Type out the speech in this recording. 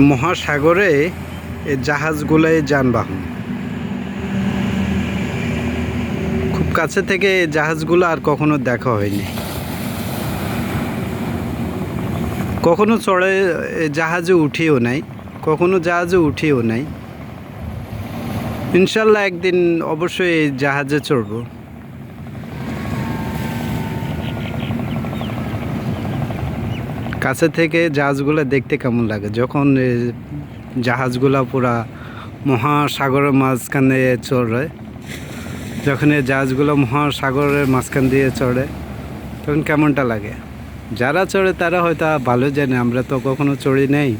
মহাসাগরে জাহাজগুলোই যানবাহন। খুব কাছে থেকে জাহাজগুলো আর কখনো দেখা হয়নি। কখনো চড়ে জাহাজে উঠিও নাই, কখনো জাহাজে উঠিও নাই। ইনশাল্লাহ একদিন অবশ্যই জাহাজে চড়বো। কাছে থেকে জাহাজগুলো দেখতে কেমন লাগে? যখন জাহাজগুলো পুরা মহাসাগরের মাঝখানে চড়ে, যখন এই জাহাজগুলো মহাসাগরের মাঝখান দিয়ে চড়ে, তখন কেমনটা লাগে? যারা চড়ে তারা হয়তো ভালো জানে, আমরা তো কখনো চড়ি নেই।